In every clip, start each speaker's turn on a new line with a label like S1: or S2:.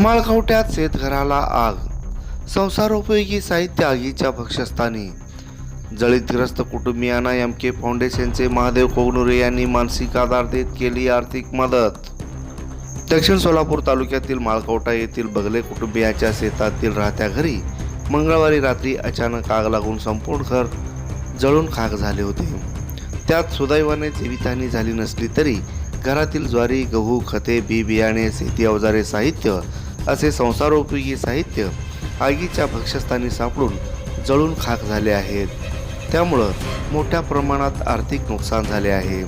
S1: माळखवट्यात शेतघराला आग. संसारोपयोगी साहित्य आगीच्या भक्षस्थानी. जळीतग्रस्त कुटुंबियांना एम के फाउंडेशनचे महादेव कोगनुरे यांनी मानसिक आधार देत केली आर्थिक मदत. दक्षिण सोलापूर तालुक्यातील माळकवटा येथील बगले कुटुंबियांच्या शेतातील राहत्या घरी मंगळवारी रात्री अचानक आग लागून संपूर्ण घर जळून खाक झाले होते. त्यात सुदैवाने जीवितहानी झाली नसली तरी घरातील ज्वारी गहू खते बी बियाणे शेती अवजारे साहित्य असे संसारोपयोगी साहित्य आगीच्या भक्षस्थानी सापडून जळून खाक झाले आहेत. त्यामुळं मोठ्या प्रमाणात आर्थिक नुकसान झाले आहे.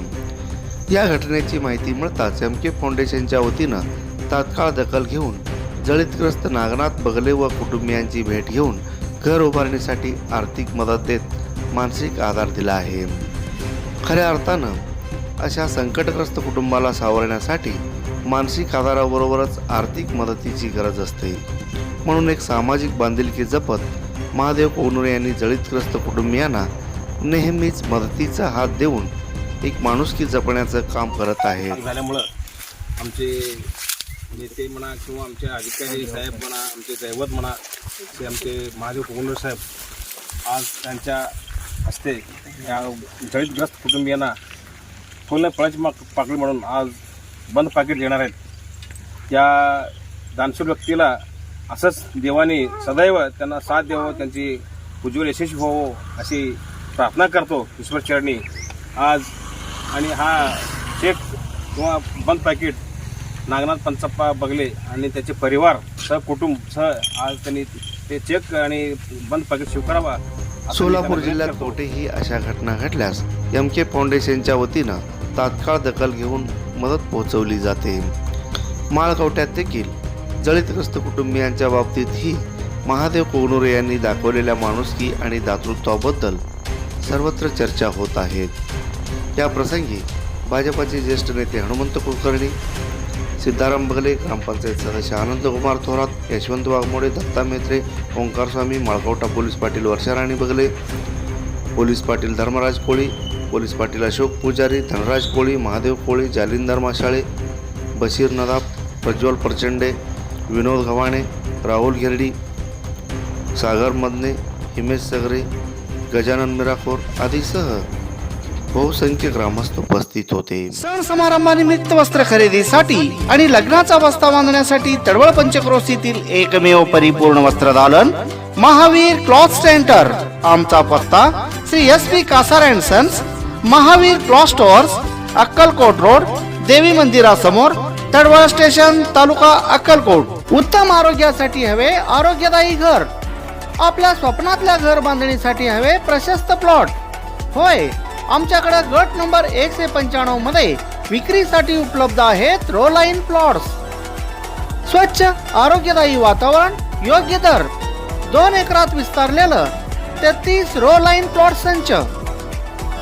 S1: या घटनेची माहिती मिळताच एम के फाउंडेशनच्या वतीनं तात्काळ दखल घेऊन जळीतग्रस्त नागनाथ बगले व कुटुंबियांची भेट घेऊन घर उभारणीसाठी आर्थिक मदत देत मानसिक आधार दिला आहे. खऱ्या अर्थानं अशा संकटग्रस्त कुटुंबाला सावरण्यासाठी मानसिक आधाराबरोबरच आर्थिक मदतीची गरज असते. म्हणून एक सामाजिक बांधिलकी जपत महादेव कोवनुरे यांनी जळीतग्रस्त कुटुंबियांना नेहमीच मदतीचा हात देऊन एक माणुसकी जपण्याचं काम करत
S2: आहे. झाल्यामुळं आमचे नेते म्हणा किंवा आमचे अधिकारी साहेब म्हणा आमचे दैवत म्हणा ते आमचे महादेव कोगंडर साहेब आज त्यांच्या हस्ते या जळीतग्रस्त कुटुंबियांना फुलं फळाची माग पाकळी म्हणून आज बंद पाकिट देणार आहेत त्या दानशूर व्यक्तीला असंच देवाने सदैव त्यांना साथ द्यावं त्यांची उज्ज्वल यशस्वी व्हावं अशी प्रार्थना करतो ईश्वर चरणी आज आणि हा चेक किंवा बंद पॅकेट नागनाथ पंचप्पा बगले आणि त्याचे परिवार सह कुटुंब सह आज त्यांनी ते चेक आणि बंद पॅकेट स्वीकारावा
S1: सोलापूर जिल्ह्यात. कोठेही अशा घटना घडल्यास एम के फाउंडेशनच्या वतीनं तात्काळ दखल घेऊन मदत पोहोचवली जाते. माळकवट्यात देखील जळीतग्रस्त कुटुंबियांच्या बाबतीतही महादेव कोगनुरे यांनी दाखवलेल्या माणुसकी आणि दातृत्वाबद्दल सर्वत्र चर्चा होत आहेत या प्रसंगी भाजपाचे ज्येष्ठ नेते हनुमंत कुलकर्णी सिद्धाराम बगले ग्रामपंचायत सदस्य Anandkumar Thorat Yashwant Waghmode Datta Metre Omkar Swami Malkavata police Patil Varsharani Bagale police Patil Dharmaraj Koli police Patil Ashok Pujari Dhanraj Koli Mahadev Koli Jalinder Mashale Bashir नदाब प्रज्वल प्रचंडे विनोद गव्हाणे राहुल घेरडी सागर मदने हिमेश सगरे गजानन मिराखोर आदीसह बहुसंख्य ग्रामस्थ उपस्थित होते.
S3: सण समारंभानिमित्त वस्त्र खरेदीसाठी आणि लग्नाचा बस्ता बांधण्यासाठी तडवळ पंचक्रोशीतील एकमेव परिपूर्ण वस्त्र दालन महावीर क्लॉथ सेंटर आमचा पत्ता Shri S P Kasar and sons Mahavir cloth stores Akkalkot road देवी मंदिरासमोर तडवळ स्टेशन तालुका अक्कलकोट. उत्तम आरोग्यासाठी हवे आरोग्यदायी घर. आपल्या स्वप्नातल्या घर बांधणीसाठी हवे प्रशस्त प्लॉट होय आमच्याकडे गट नंबर एकशे पंच्याण्णवमध्ये विक्रीसाठी उपलब्ध आहेत रोलाईन प्लॉट्स स्वच्छ आरोग्यदायी वातावरण योग्य दर. दोन एकरात विस्तारलेलं तेहतीस रो लाईन प्लॉट संच.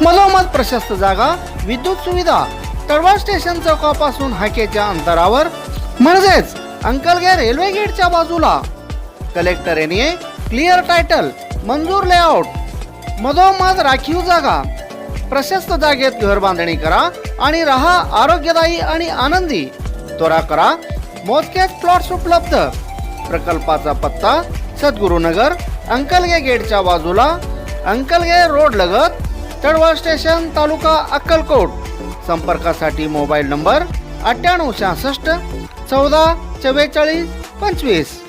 S3: मधोमध प्रशस्त जागा विद्युत सुविधा तळवा स्टेशन चौकापासून हाकेच्या अंतरावर म्हणजेच अंकलगे रेल्वे गेटच्या बाजूला. कलेक्टर यांनी क्लिअर टायटल मंजूर लेआउट मधोमध राखीव जागा. प्रशस्त जागेत घर बांधणी करा आणि राहा आरोग्यदायी आणि आनंदी. त्वरा करा मोजकेच प्लॉट्स उपलब्ध. प्रकल्पाचा पत्ता सद्गुरुनगर अंकलगे गेटच्या बाजूला अंकलगे रोड लगत तळवळ स्टेशन तालुका अक्कलकोट. संपर्कासाठी मोबाईल नंबर अठ्ठ्याण्णव सहासष्ट चौदा चव्वेचाळीस पंचवीस.